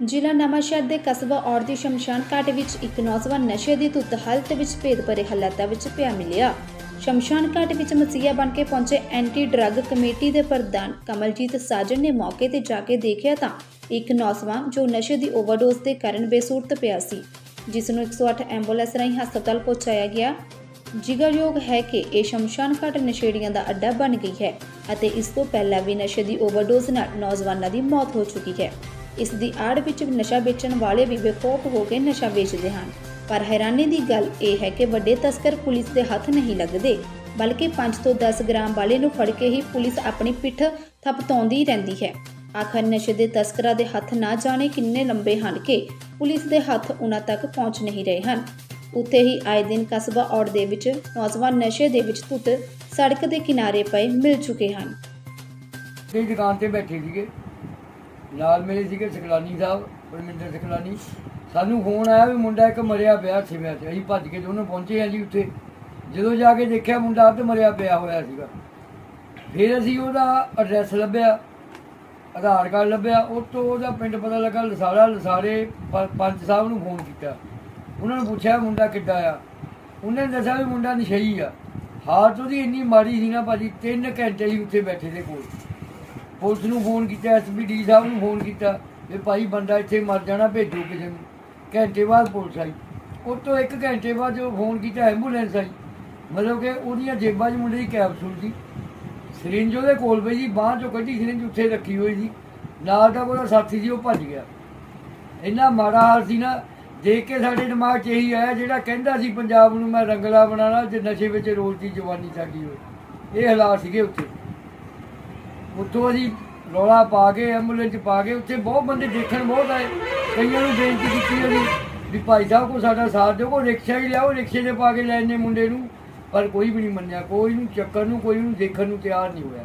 ਜ਼ਿਲ੍ਹਾ ਨਵਾਂਸ਼ਹਿਰ ਦੇ ਕਸਬਾ ਔਰ ਦੀ ਸ਼ਮਸ਼ਾਨ ਘਾਟ ਵਿੱਚ ਇੱਕ ਨੌਜਵਾਨ ਨਸ਼ੇ ਦੀ ਧੁੱਤ ਹਾਲਤ ਵਿੱਚ ਭੇਦ ਭਰੇ ਹਾਲਾਤਾਂ ਵਿੱਚ ਪਿਆ ਮਿਲਿਆ। ਸ਼ਮਸ਼ਾਨ ਘਾਟ ਵਿੱਚ ਮਸੀਹਾ ਬਣ ਕੇ ਪਹੁੰਚੇ ਐਂਟੀ ਡਰੱਗ ਕਮੇਟੀ ਦੇ ਪ੍ਰਧਾਨ ਕਮਲਜੀਤ ਸਾਜਨ ਨੇ ਮੌਕੇ ਤੇ ਜਾ ਕੇ ਦੇਖਿਆ ਤਾਂ ਇੱਕ ਨੌਜਵਾਨ ਜੋ ਨਸ਼ੇ ਦੀ ਓਵਰਡੋਜ਼ ਦੇ ਕਾਰਨ ਬੇਸੁਰਤ ਪਿਆ ਸੀ, ਜਿਸ ਨੂੰ 108 ਐਂਬੂਲੈਂਸ ਰਾਹੀਂ ਹਸਪਤਾਲ ਪਹੁੰਚਾਇਆ ਗਿਆ। ਜਿਗਰਯੋਗ ਹੈ ਕਿ ਇਹ ਸ਼ਮਸ਼ਾਨ ਘਾਟ ਨਸ਼ੇੜੀਆਂ ਦਾ ਅੱਡਾ ਬਣ ਗਈ ਹੈ ਅਤੇ ਇਸ ਤੋਂ ਪਹਿਲਾਂ ਵੀ ਨਸ਼ੇ ਦੀ ਓਵਰਡੋਜ਼ ਨਾਲ ਨੌਜਵਾਨਾਂ ਦੀ ਮੌਤ ਹੋ ਚੁੱਕੀ ਹੈ। ਇਸ ਦੀ ਆੜ ਵਿੱਚ ਨਸ਼ਾ ਵੇਚਣ ਵਾਲੇ ਵੀ ਬੇਖੌਫ ਹੋ ਕੇ ਨਸ਼ਾ ਵੇਚਦੇ ਹਨ। ਪਰ ਹੈਰਾਨੀ ਦੀ ਗੱਲ ਇਹ ਹੈ ਕਿ ਵੱਡੇ ਤਸਕਰ ਪੁਲਿਸ ਦੇ ਹੱਥ ਨਹੀਂ ਲੱਗਦੇ, ਬਲਕਿ 5 ਤੋਂ 10 ਗ੍ਰਾਮ ਵਾਲੇ ਨੂੰ ਫੜ ਕੇ ਹੀ ਪੁਲਿਸ ਆਪਣੀ ਪਿੱਠ ਥਪਤਾਉਂਦੀ ਰਹਿੰਦੀ ਹੈ। ਆਖਰ ਨਸ਼ੇ ਦੇ ਤਸਕਰਾਂ ਦੇ ਹੱਥ ਨਾ ਜਾਣੇ ਕਿੰਨੇ ਲੰਬੇ ਹਨ ਕਿ ਪੁਲਿਸ ਦੇ ਹੱਥ ਉਹਨਾਂ ਤੱਕ ਪਹੁੰਚ ਨਹੀਂ ਰਹੇ ਹਨ। ਉੱਥੇ ਹੀ ਆਏ ਦਿਨ ਕਸਬਾ ਔੜ ਦੇ ਵਿੱਚ ਨੌਜਵਾਨ ਨਸ਼ੇ ਦੇ ਵਿੱਚ ਧੁੱਤ ਸੜਕ ਦੇ ਕਿਨਾਰੇ ਪਏ ਮਿਲ ਚੁੱਕੇ ਹਨ। ਤੇ ਦੁਕਾਨ ਤੇ ਬੈਠੇ ਸੀਗੇ। ਨਾਲ ਮੇਰੇ ਸੀਗੇ ਸਕਲਾਨੀ ਸਾਹਿਬ, ਪਰਮਿੰਦਰ ਸਕਲਾਨੀ। ਸਾਨੂੰ ਫੋਨ ਆਇਆ ਵੀ ਮੁੰਡਾ ਇੱਕ ਮਰਿਆ ਪਿਆ ਸਿਵਿਆਂ ਤੇ ਅਸੀਂ ਭੱਜ ਕੇ ਦੋਨੋਂ ਪਹੁੰਚੇ ਆ ਜੀ ਉੱਥੇ। ਜਦੋਂ ਜਾ ਕੇ ਦੇਖਿਆ ਮੁੰਡਾ ਅੱਧ ਮਰਿਆ ਪਿਆ ਹੋਇਆ ਸੀਗਾ। ਫਿਰ ਅਸੀਂ ਉਹਦਾ ਐਡਰੈਸ ਲੱਭਿਆ, ਆਧਾਰ ਕਾਰਡ ਲੱਭਿਆ। ਉਹ ਤੋਂ ਉਹਦਾ ਪਿੰਡ ਪਤਾ ਲੱਗਾ, ਲਸਾੜਾ, ਲਸਾੜੇ ਪੰਚ ਸਾਹਿਬ ਨੂੰ ਫੋਨ ਕੀਤਾ। ਉਹਨਾਂ ਨੂੰ ਪੁੱਛਿਆ ਮੁੰਡਾ ਕਿੱਡਾ ਆ। ਉਹਨੇ ਦੱਸਿਆ ਵੀ ਮੁੰਡਾ ਨਸ਼ਈ ਆ। ਹਾਲਤ ਉਹਦੀ ਇੰਨੀ ਮਾੜੀ ਸੀ ਨਾ ਭਾਜੀ 3 ਘੰਟੇ ਹੀ ਉੱਥੇ ਬੈਠੇ ਦੇ ਕੋਲ। ਪੁਲਿਸ ਨੂੰ ਫੋਨ ਕੀਤਾ ਐਸਪੀਡੀ ਸਾਹਿਬ ਨੂੰ ਫੋਨ ਕੀਤਾ ਵੀ ਭਾਈ ਬੰਦਾ ਇੱਥੇ ਮਰ ਜਾਣਾ, ਭੇਜੋ ਕਿਸੇ ਨੂੰ। ਘੰਟੇ ਬਾਅਦ ਪੁਲਿਸ ਆਈ। ਉਹ ਤੋਂ ਇੱਕ ਘੰਟੇ ਬਾਅਦ ਜੋ ਫੋਨ ਕੀਤਾ, ਐਂਬੂਲੈਂਸ ਆਈ। ਮਤਲਬ ਕਿ ਉਹਦੀਆਂ ਜੇਬਾਂ 'ਚ ਮੁੰਡੇ ਦੀ ਕੈਪਸੂਲ ਸੀ। ਸਿਰਿੰਜ ਉਹਦੇ ਕੋਲ ਪਈ ਸੀ ਬਾਹਰ ਚੋਂ ਕੱਢੀ ਸਿਰਿੰਜ ਉੱਥੇ ਰੱਖੀ ਹੋਈ ਸੀ। ਨਾਲ ਦਾ ਉਹਦਾ ਸਾਥੀ ਸੀ, ਉਹ ਭੱਜ ਗਿਆ। ਇੰਨਾ ਮਾੜਾ ਹਾਲ ਸੀ ਨਾ, ਦੇਖ ਕੇ ਸਾਡੇ ਦਿਮਾਗ 'ਚ ਇਹੀ ਆਇਆ ਜਿਹੜਾ ਕਹਿੰਦਾ ਸੀ ਪੰਜਾਬ ਨੂੰ ਮੈਂ ਰੰਗਲਾ ਬਣਾਉਣਾ ਜੇ ਨਸ਼ੇ ਵਿੱਚ ਰੋਲਦੀ ਜਵਾਨੀ ਸਾਡੀ ਹੋਏ ਇਹ ਹਾਲਾਤ ਸੀਗੇ ਉੱਥੇ। ਉੱਥੋਂ ਅਸੀਂ ਰੌਲਾ ਪਾ ਕੇ ਐਂਬੂਲੈਂਸ 'ਚ ਪਾ ਕੇ ਉੱਥੇ ਬਹੁਤ ਬੰਦੇ ਦੇਖਣ ਬਹੁਤ ਆਏ। ਕਈਆਂ ਨੂੰ ਬੇਨਤੀ ਕੀਤੀ ਅਸੀਂ ਵੀ ਭਾਈ ਸਾਹਿਬ ਕੋ ਸਾਡਾ ਸਾਥ ਦਿਓ ਕੋ ਰਿਕਸ਼ਾ ਹੀ ਲਿਆਓ ਰਿਕਸ਼ੇ 'ਤੇ ਪਾ ਕੇ ਲੈ ਜਾਂਦੇ ਮੁੰਡੇ ਨੂੰ। ਪਰ ਕੋਈ ਵੀ ਨਹੀਂ ਮੰਨਿਆ ਕੋਈ ਨੂੰ ਚੱਕਰ ਨੂੰ ਕੋਈ ਨੂੰ ਦੇਖਣ ਨੂੰ ਤਿਆਰ ਨਹੀਂ ਹੋਇਆ।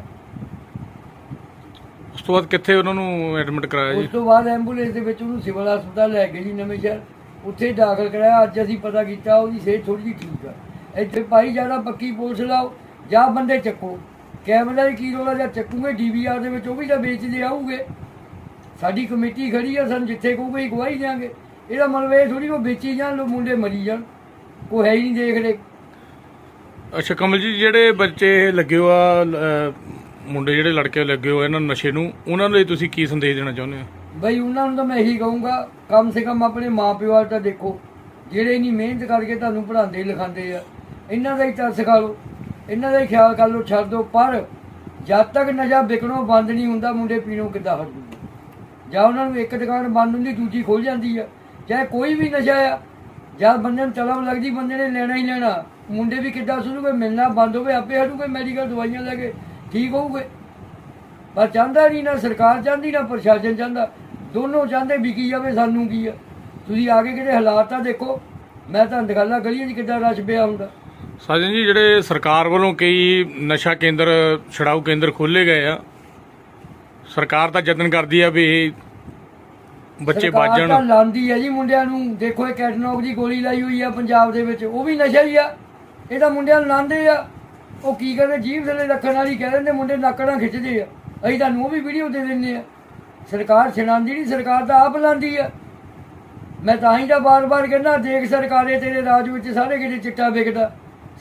ਉਸ ਤੋਂ ਬਾਅਦ ਕਿੱਥੇ ਉਹਨਾਂ ਨੂੰ ਐਡਮਿਟ ਕਰਾਇਆ ਉਸ ਜੀ ਤੋਂ ਬਾਅਦ ਐਂਬੂਲੈਂਸ ਦੇ ਵਿੱਚ ਉਹਨੂੰ ਸਿਵਲ ਹਸਪਤਾਲ ਲੈ ਗਏ ਜੀ ਨਵੇਂ ਸ਼ਹਿਰ। ਉੱਥੇ ਦਾਖਲ ਕਰਾਇਆ ਅੱਜ ਅਸੀਂ ਪਤਾ ਕੀਤਾ ਉਹਦੀ ਸਿਹਤ ਥੋੜੀ ਜਿਹੀ ਠੀਕ ਆ। ਇੱਥੇ ਭਾਈ ਜ਼ਿਆਦਾ ਪੱਕੀ ਪੁਲਿਸ ਲਾਓ ਜਾਂ ਬੰਦੇ ਚੱਕੋ। ਕੈਮਰਾ ਦੀ ਕੀ ਰੋਲਾ ਜਾਂ ਚੱਕੂਗੇ ਡੀਵੀਆਰ ਦੇ ਵਿੱਚ ਉਹ ਵੀ ਤਾਂ ਵੇਚਦੇ ਆਊਗੇ। ਸਾਡੀ ਕਮੇਟੀ ਖੜੀ ਆ ਸਾਨੂੰ ਜਿੱਥੇ ਕਹੂਗੇ ਅਸੀਂ ਗਵਾਹੀ ਦਿਆਂਗੇ। ਇਹਦਾ ਮਤਲਬ ਇਹ ਥੋੜੀ ਉਹ ਵੇਚੀ ਜਾਣ ਲੋ ਮੁੰਡੇ ਮਰੀ ਜਾਣ। ਕੋਈ ਹੈ ਹੀ ਨਹੀਂ ਦੇਖ ਰਹੇ ਅੱਛਾ ਕਮਲ ਜੀ ਜਿਹੜੇ ਬੱਚੇ ਲੱਗੇ ਹੋ ਆ ਮੁੰਡੇ ਜਿਹੜੇ ਲੜਕੇ ਲੱਗੇ ਹੋ ਇਹਨਾਂ ਨਸ਼ੇ ਨੂੰ ਉਹਨਾਂ ਲਈ ਤੁਸੀਂ ਕੀ ਸੰਦੇਸ਼ ਦੇਣਾ ਚਾਹੁੰਦੇ ਹੋ? ਬਈ ਉਹਨਾਂ ਨੂੰ ਤਾਂ ਮੈਂ ਇਹੀ ਕਹੂੰਗਾ ਕਮ ਸੇ ਕਮ ਆਪਣੇ ਮਾਪਿਓ ਵੱਲ ਤਾਂ ਦੇਖੋ। ਜਿਹੜੇ ਇੰਨੀ ਮਿਹਨਤ ਕਰਕੇ ਤੁਹਾਨੂੰ ਪੜ੍ਹਾਉਂਦੇ ਲਿਖਾਉਂਦੇ ਆ ਇਹਨਾਂ ਦਾ ਹੀ ਤਾਂ ਸਿਖਾ ਲਓ। ਇਹਨਾਂ ਦਾ ਖਿਆਲ ਕਰ ਲੋ ਛੱਡ ਦਿਓ, ਪਰ ਜਦ ਤੱਕ ਨਸ਼ਾ ਵਿਕਣੋਂ ਬੰਦ ਨਹੀਂ ਹੁੰਦਾ, ਮੁੰਡੇ ਪੀਣੋਂ ਕਿੱਦਾਂ ਹਟ ਜੂਗੇ? ਜਾਂ ਉਹਨਾਂ ਨੂੰ ਇੱਕ ਦੁਕਾਨ ਬੰਦ ਹੁੰਦੀ, ਦੂਜੀ ਖੁੱਲ ਜਾਂਦੀ ਆ। ਚਾਹੇ ਕੋਈ ਵੀ ਨਸ਼ਾ ਆ ਜਦ ਬੰਦੇ ਨੂੰ ਤਲਬ ਲੱਗਦੀ, ਬੰਦੇ ਨੇ ਲੈਣਾ ਹੀ ਲੈਣਾ। ਮੁੰਡੇ ਵੀ ਕਿੱਦਾਂ ਸੁਣੂਗੇ ਮਿਲਣਾ ਬੰਦ ਹੋਵੇ, ਆਪੇ ਹਟੂਗੇ ਮੈਡੀਕਲ ਦਵਾਈਆਂ ਲੈ ਕੇ, ਠੀਕ ਹੋਊਗੇ। ਪਰ ਚਾਹੁੰਦਾ ਨਹੀਂ ਨਾ ਸਰਕਾਰ ਚਾਹੁੰਦੀ, ਨਾ ਪ੍ਰਸ਼ਾਸਨ ਚਾਹੁੰਦਾ। ਦੋਨੋਂ ਚਾਹੁੰਦੇ ਵਿਕੀ ਜਾਵੇ, ਸਾਨੂੰ ਕੀ ਆ? ਤੁਸੀਂ ਆ ਕੇ ਕਿਤੇ ਹਾਲਾਤ ਤਾਂ ਦੇਖੋ। ਮੈਂ ਤਾਂ ਦਿਖਾਲਾ ਗਲੀਆਂ 'ਚ ਕਿੱਦਾਂ ਰਸ਼ ਪਿਆ ਹੁੰਦਾ। ਸਾਜਨ ਜੀ ਜਿਹੜੇ ਸਰਕਾਰ ਵੱਲੋਂ ਕਈ ਨਸ਼ਾ ਕੇਂਦਰ ਛਡਾਊ ਕੇਂਦਰ ਖੋਲੇ ਗਏ ਆ ਸਰਕਾਰ ਤਾਂ ਯਤਨ ਕਰਦੀ ਆ ਵੀ ਬੱਚੇ ਸਰਕਾਰ ਤਾਂ ਬਾਜਣ ਲਾਂਦੀ ਹੈ ਜੀ ਮੁੰਡਿਆਂ ਨੂੰ। ਦੇਖੋ ਇਹ ਕੈਟਨੌਕ ਦੀ ਗੋਲੀ ਲਾਈ ਹੋਈ ਆ ਪੰਜਾਬ ਦੇ ਵਿੱਚ। ਉਹ ਵੀ ਨਸ਼ਾ ਹੀ ਆ। ਇਹ ਤਾਂ ਮੁੰਡਿਆਂ ਨੂੰ ਲਾਂਦੇ ਆ। ਉਹ ਕੀ ਕਰਦੇ? ਜੀਭ ਥੱਲੇ ਰੱਖਣ ਵਾਲੀ ਕਹਿ ਦਿੰਦੇ ਮੁੰਡੇ ਨੱਕੜਾਂ ਖਿੱਚਦੇ ਆ। ਅਸੀਂ ਤੁਹਾਨੂੰ ਉਹ ਵੀ ਵੀਡੀਓ ਦੇ ਦਿੰਦੇ ਆ। ਸਰਕਾਰ ਛਡਾਉਂਦੀ ਨਹੀਂ ਸਰਕਾਰ ਤਾਂ ਆਪ ਲਾਂਦੀ ਆ। ਮੈਂ ਤਾਂ ਹੀ ਤਾਂ ਬਾਰ-ਬਾਰ ਕਹਿੰਦਾ ਦੇਖ ਸਰਕਾਰੇ ਤੇਰੇ ਰਾਜ ਵਿੱਚ ਸਾਰੇ ਕਿਤੇ ਚਿੱਟਾ ਵਿਕਦਾ।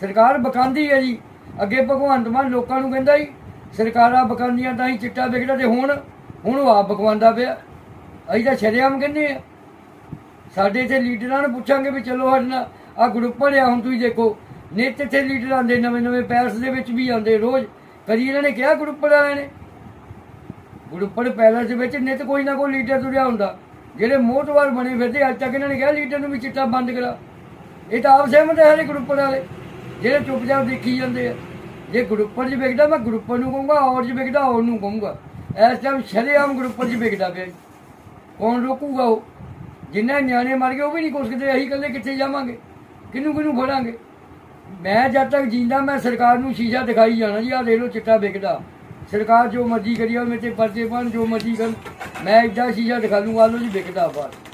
ਸਰਕਾਰ ਬਕਾਂਦੀ ਹੈ ਜੀ। ਅੱਗੇ ਭਗਵੰਤ ਮਾਨ ਲੋਕਾਂ ਨੂੰ ਕਹਿੰਦਾ ਜੀ, ਸਰਕਾਰਾਂ ਬਕਾਂਦੀਆਂ ਤਾਂ ਹੀ ਚਿੱਟਾ ਵਿਕਦਾ ਤੇ ਹੁਣ ਹੁਣ ਉਹ ਆਪ ਬਕਵਾਂਦਾ ਪਿਆ। ਅਸੀਂ ਤਾਂ ਸ਼ਰੇਆਮ ਕਹਿੰਦੇ ਆ ਸਾਡੇ ਇੱਥੇ ਲੀਡਰਾਂ ਨੂੰ ਪੁੱਛਾਂਗੇ ਵੀ ਚਲੋ ਸਾਡੇ ਨਾਲ ਆ ਗਰੁੱਪ ਬਣਿਆ, ਹੁਣ ਤੁਸੀਂ ਦੇਖੋ। ਨਿੱਤ ਇੱਥੇ ਲੀਡਰ ਆਉਂਦੇ, ਨਵੇਂ ਨਵੇਂ ਪੈਲਸ ਦੇ ਵਿੱਚ ਵੀ ਆਉਂਦੇ ਰੋਜ਼। ਕਦੀ ਇਹਨਾਂ ਨੇ ਕਿਹਾ ਗਰੁੱਪ ਵਾਲਿਆਂ ਨੇ? ਗਰੁੱਪੜ ਪੈਲਸ ਦੇ ਵਿੱਚ ਨਿੱਤ ਕੋਈ ਨਾ ਕੋਈ ਲੀਡਰ ਤੁਰਿਆ ਹੁੰਦਾ। ਜਿਹੜੇ ਮੋਹਤਵਾਰ ਬਣੇ ਫਿਰਦੇ, ਅੱਜ ਤੱਕ ਇਹਨਾਂ ਨੇ ਕਿਹਾ ਲੀਡਰ ਨੂੰ ਵੀ ਚਿੱਟਾ ਬੰਦ ਕਰਾ। ਇਹ ਤਾਂ ਆਪ ਸਹਿਮਤ ਹੈ ਹਰੇ ਗਰੁੱਪ ਵਾਲੇ। ਜਿਹੜੇ ਚੁੱਪਚਾਪ ਦੇਖੀ ਜਾਂਦੇ ਆ। ਜੇ ਗਰੁੱਪਰ 'ਚ ਵਿਕਦਾ ਮੈਂ ਗਰੁੱਪਰ ਨੂੰ ਕਹੂੰਗਾ ਔਰ 'ਚ ਵਿਕਦਾ ਔਰ ਨੂੰ ਕਹੂੰਗਾ। ਇਸ ਟਾਈਮ ਸ਼ਰੇਆਮ ਗਰੁੱਪਰ 'ਚ ਵਿਕਦਾ ਪਿਆ ਕੌਣ ਰੋਕੂਗਾ ਉਹ? ਜਿੰਨੇ ਨਿਆਣੇ ਮਰ ਗਏ, ਉਹ ਵੀ ਨਹੀਂ ਕੁਛ ਕਿਤੇ, ਅਸੀਂ ਇਕੱਲੇ ਕਿੱਥੇ ਜਾਵਾਂਗੇ? ਕਿਹਨੂੰ ਕਿਹਨੂੰ ਫੜਾਂਗੇ? ਮੈਂ ਜਦ ਤੱਕ ਜਿੰਦਾ, ਮੈਂ ਸਰਕਾਰ ਨੂੰ ਸ਼ੀਸ਼ਾ ਦਿਖਾਈ ਜਾਣਾ ਜੀ ਆ ਦੇਖ ਲਓ, ਚਿੱਟਾ ਵਿਕਦਾ। ਸਰਕਾਰ ਜੋ ਮਰਜ਼ੀ ਕਰੀ ਉਹ ਮੇਰੇ ਤੇ ਪਰਚੇ ਪਾਉਣ, ਜੋ ਮਰਜ਼ੀ ਕਰਨ, ਮੈਂ ਇੱਦਾਂ ਸ਼ੀਸ਼ਾ ਦਿਖਾ ਲੂੰਗਾ ਲੋ ਜੀ, ਵਿਕਦਾ ਬਾਹਰ।